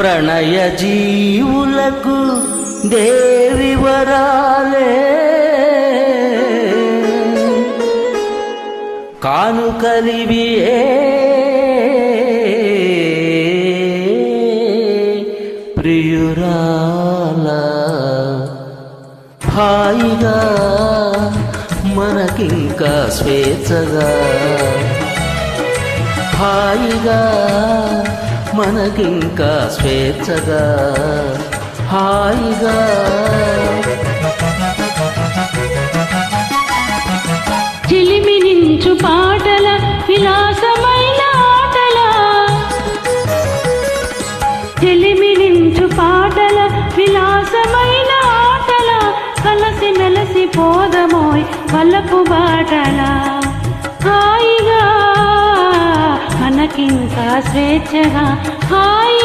ప్రణయ జీవులకు దేవి వరాలే. కానుకలివియే ప్రియురాల హాయిగా మనకింకా స్వేచ్ఛగా. హాయిగా మనకింకా స్వేచ్ఛగా హాయిగా. చిలిమినించు పాటల విలాసమైన ఆటల. చిలిమినించు పాటల విలాసమైన ఆటల. కలసి మెలసి పోదమోయ్ వల్లపు బాటల. హాయి किंका स्वेच्छा हाय